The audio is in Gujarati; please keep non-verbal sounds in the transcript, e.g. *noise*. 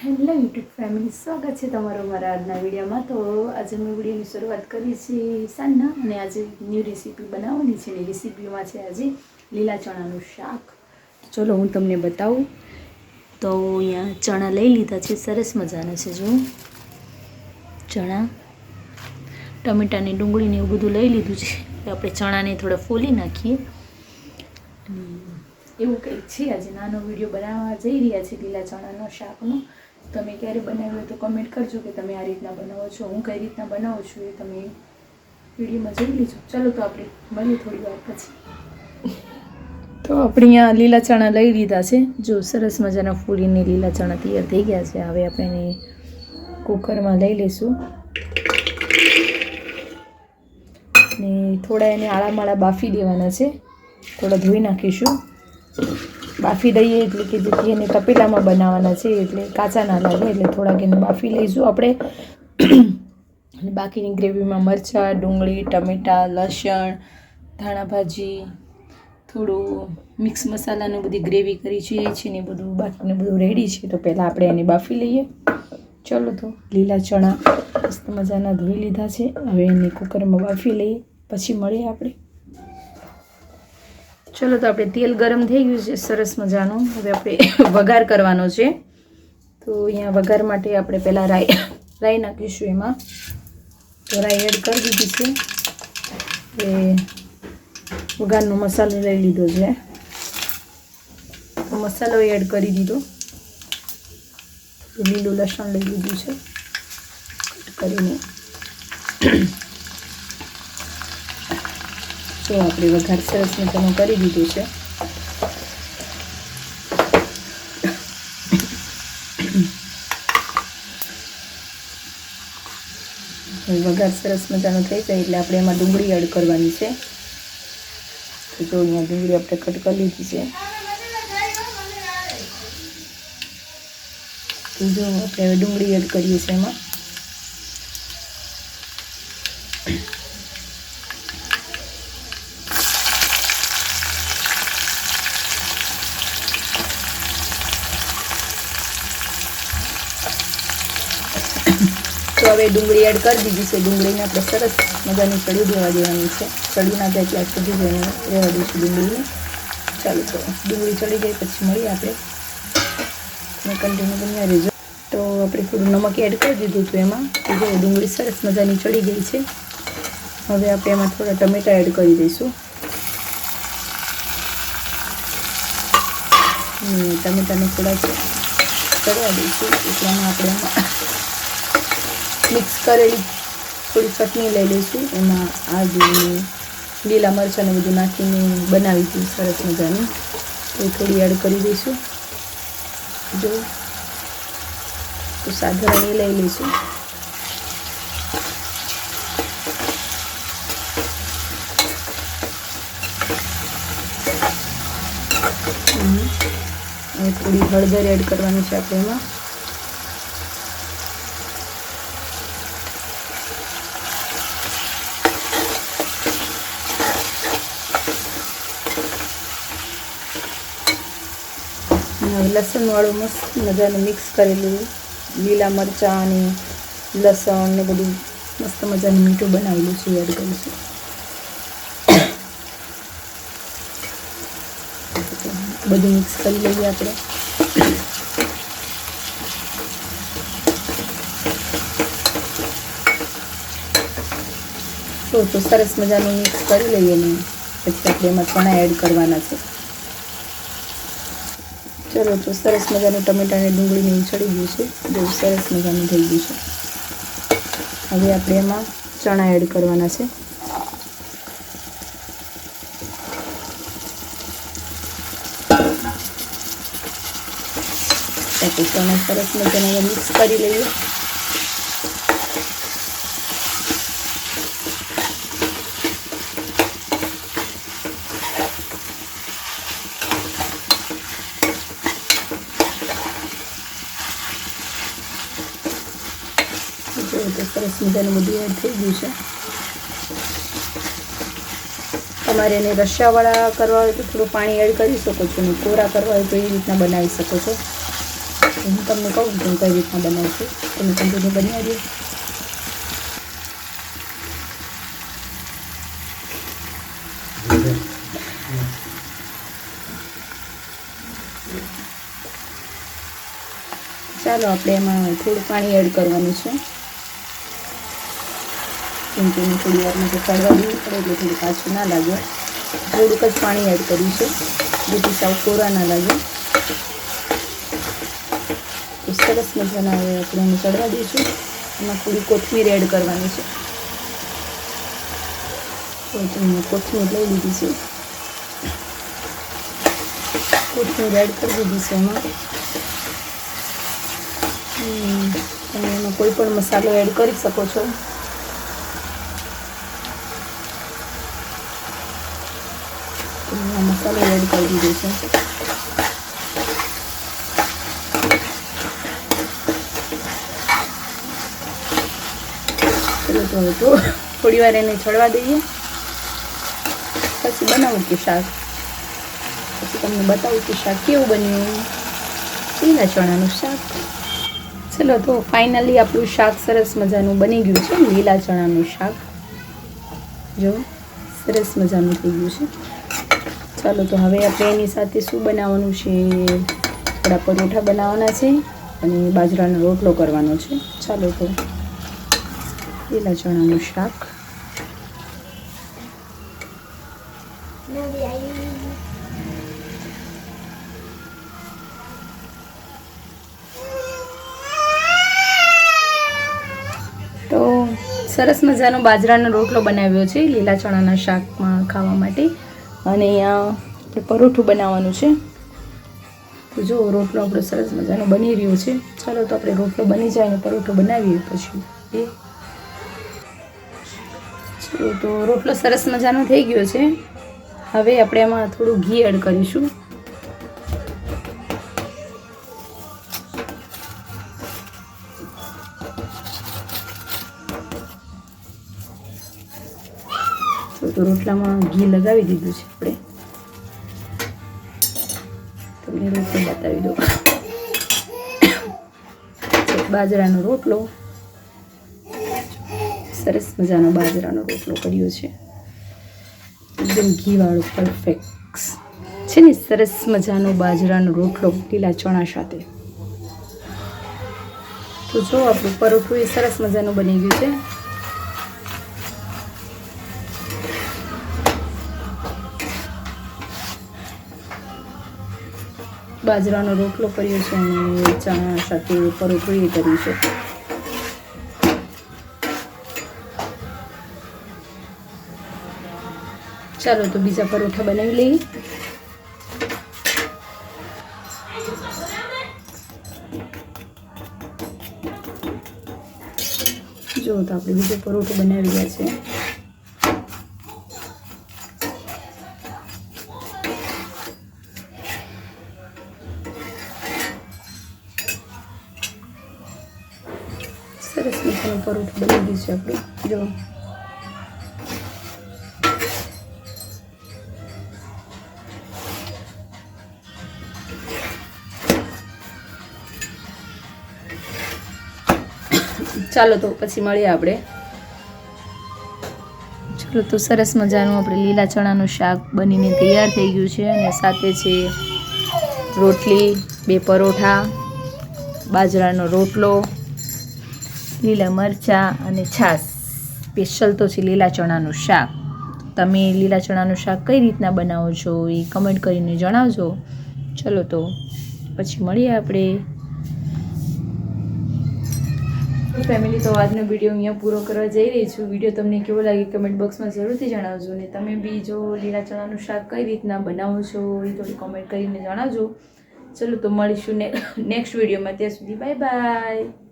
હેલો યુટ્યુબ ફેમિલી, સ્વાગત છે તમારો મારા આજના વિડીયોમાં. તો આજે મેં વિડીયોની શરૂઆત કરી છે સાંજના અને આજે ન્યૂ રેસીપી બનાવવાની છે ને રેસીપીમાં છે આજે લીલા ચણાનું શાક. ચલો હું તમને બતાવું. તો અહીંયા ચણા લઈ લીધા છે, સરસ મજાના છે જો. ચણા, ટમેટાની ડુંગળીને એવું બધું લઈ લીધું છે. આપણે ચણાને થોડા ફોલી નાખીએ. એવું કંઈક છે, આજે નાનો વીડિયો બનાવવા જઈ રહ્યા છે લીલા ચણાનો શાકનો. તમે ક્યારે બનાવ્યું હોય તો કમેન્ટ કરજો કે તમે આ રીતના બનાવો છો, હું કઈ રીતના બનાવું છું એ તમે વિડીયોમાં જોઈ લેજો. ચાલો તો આપણે મળીએ થોડી વાર પછી. તો આપણે અહીંયા લીલા ચણા લઈ લીધા છે. જો સરસ મજાના ફૂલીને લીલા ચણા તૈયાર થઈ ગયા છે. હવે આપણે એને કુકરમાં લઈ લઈશું. ને થોડા એને આળામાળા બાફી દેવાના છે. થોડા ધોઈ નાખીશું. બાફી દઈએ એટલે કે જેથી એને તપેલામાં બનાવવાના છે, એટલે કાચા ના લાગે, એટલે થોડાક એને બાફી લઈશું આપણે. અને બાકીની ગ્રેવીમાં મરચાં, ડુંગળી, ટમેટાં, લસણ, ધાણાભાજી, થોડું મિક્સ મસાલાને બધી ગ્રેવી કરી છે છે ને બધું બાકીને બધું રેડી છે, તો પહેલાં આપણે એને બાફી લઈએ. ચલો તો લીલા ચણા મસ્ત મજાના ધોઈ લીધા છે. હવે એને કુકરમાં બાફી લઈએ. પછી મળીએ આપણે. ચલો તો આપણે તેલ ગરમ થઈ ગયું છે, સરસ મજાનું. હવે આપણે *laughs* વઘાર કરવાનો છે. તો અહીંયા વઘાર માટે આપણે પહેલાં રાઈ રાઈ નાખીશું એમાં. તો રાઈ એડ કરી દીધી છે. એ વઘારનો મસાલો લઈ લીધો છે. તો મસાલો એડ કરી દીધો. લીલું લસણ લઈ લીધું છે. કટ કરીને. તો આપણે વઘાર સરસ મજાનો કરી દીધું છે. વઘાર સરસ મજાનો થઈ જાય એટલે આપણે એમાં ડુંગળી એડ કરવાની છે. તો જો અહીંયા ડુંગળી આપણે કટ કરી લીધી છે. તો જો આપણે ડુંગળી એડ કરીએ છીએ એમાં. તો હવે ડુંગળી એડ કરી દીધી છે. ડુંગળીને આપણે સરસ મજાની ચડી દેવા દેવાની છે. ચડી ના જાય ત્યાં સુધી જ એને રહેવા દઈશું ડુંગળીને. ચાલો, તો ડુંગળી ચડી જાય પછી મળીએ આપણે. કન્ટિન્યુ બન્યા રહેજો તો આપણે થોડું નમક એડ કરી દીધું હતું એમાં. તો જો ડુંગળી સરસ મજાની ચડી ગઈ છે. હવે આપણે એમાં થોડા ટમેટા એડ કરી દઈશું. ટમેટાને થોડા ચડવા દઈશું. એટલામાં આપણે એમાં મિક્સ કરેલી થોડી ચટણી લઈ લઈશું. એમાં આદુને લીલા મરચાંને બધું નાખીને બનાવી હતી. સરસ મજાની. એ થોડી એડ કરી દઈશું. જો. તો સાધારણ લઈ લઈશું. થોડી હળદર એડ કરવાની છે આપણે એમાં. લસણવાળું મસ્ત મજાનું મિક્સ કરેલું લીલા મરચાં અને લસણ ને બધું મસ્ત મજાનું મીઠું બનાવેલું છે એડ કરીશું બધું મિક્સ કરી લઈએ આપણે. તો તો સરસ મજાનું મિક્સ કરી લઈએ ને. પછી આપણે એમાં ચણા એડ કરવાના છે. ચલો તો સરસ મજાનું ટમેટાને ડુંગળીને ઉછળી ગયું છે. બહુ સરસ મજાનું થઈ ગયું છે. હવે આપણે એમાં ચણા એડ કરવાના છે. ચણા સરસ મજાના મિક્સ કરી લઈએ. જો તો સરસ મજાનું બધું એડ થઈ ગયું છે. તમારે એને રશિયાવાળા કરવા હોય તો થોડું પાણી એડ કરી શકો છો અને કોરા કરવા હોય તો એ રીતના બનાવી શકો છો. હું તમને કહું તો કઈ રીતના બનાવું છું. તમે કન્ટિન્યુ બનાવી દો ચાલો, આપણે એમાં થોડું પાણી એડ કરવાનું છે. કેમ કે એને થોડી વાર માટે ચડવા દેવું પડે એટલે થોડું કાચું ના લાગે. થોડુંક જ પાણી એડ કર્યું છે. જેથી સાવ કોરા ના લાગે. તો સરસ મજાના હવે આપણે એને ચડવા દઈશું. એમાં થોડી કોથમીર એડ કરવાની છે. તો કોથમીર લઈ લીધી છે. કોથમીર એડ કરી દીધી છે એમાં. તમે એમાં કોઈ પણ મસાલો એડ કરી શકો છો તો મેં આ મસાલો એડ કરી દીધો છે. ચલો તો હવે થોડી વાર એને છોડવા દઈએ. પછી બનાવું કે શાક. પછી તમને બતાવું કે શાક કેવું બન્યું લીલા ચણાનું શાક. ચલો તો ફાઇનલી આપણું શાક સરસ મજાનું બની ગયું છે લીલા ચણાનું શાક. જો, સરસ મજાનું થઈ ગયું છે. ચાલો તો હવે આપણે એની સાથે શું બનાવવાનું છે? થોડા પરોઠા બનાવવાના છે અને બાજરાનો રોટલો કરવાનો છે. ચાલો તો લીલા ચણાનું શાક. તો સરસ મજાનો બાજરાનો રોટલો બનાવ્યો છે લીલા ચણાના શાકમાં ખાવા માટે. અને અહીંયા પરોઠું બનાવવાનું છે. તો જો રોટલો આપણો સરસ મજાનો બની રહ્યો છે. ચાલો તો આપણે રોટલો બની જાય અને પરોઠો બનાવીએ પછી. એ. ચલો તો રોટલો સરસ મજાનો થઈ ગયો છે. હવે આપણે એમાં થોડું ઘી એડ કરીશું. રોટલામાં ઘી લગાવી દીધું છે આપણે. તમને રોટલો બતાવી દો બાજરાનો રોટલો. સરસ મજાનો બાજરાનો રોટલો કર્યો છે. એકદમ ઘીવાળો પરફેક્ટ છે ને સરસ મજાનો બાજરાનો રોટલો લીલા ચણા સાથે. તો જો આપણું પરોઠું એ સરસ મજાનું બની ગયું છે. બાજરાનો રોટલો કર્યો છે અને ચણા સાથે પરોઠું કર્યું છે. ચાલો તો બીજા પરોઠા બનાવી લઈએ. જો તો આપણે બીજો પરોઠો બનાવી ગયા છે. પરોઠું બની ગયું છે આપણું જો ચાલો તો પછી મળીએ આપણે. ચાલો તો સરસ મજાનું આપણે લીલા ચણાનું શાક બનીને તૈયાર થઈ ગયું છે અને સાથે છે રોટલી બે પરોઠા બાજરાનો રોટલો. લીલા મરચાં અને છાશ. સ્પેશિયલ તો છે લીલા ચણાનું શાક. તમે લીલા ચણાનું શાક કઈ રીતના બનાવો છો એ કમેન્ટ કરીને જણાવજો. ચલો તો પછી મળીએ આપણે. ફેમિલી તો આજનો વીડિયો અહીંયા પૂરો કરવા જઈ રહી છું. વીડિયો તમને કેવો લાગે કમેન્ટ બોક્સમાં જરૂરથી જણાવજો અને તમે બી જો લીલા ચણાનું શાક કઈ રીતના બનાવો છો એ થોડી કમેન્ટ કરીને જણાવજો. ચલો તો મળીશું નેક્સ્ટ વિડીયોમાં ત્યાં સુધી બાય બાય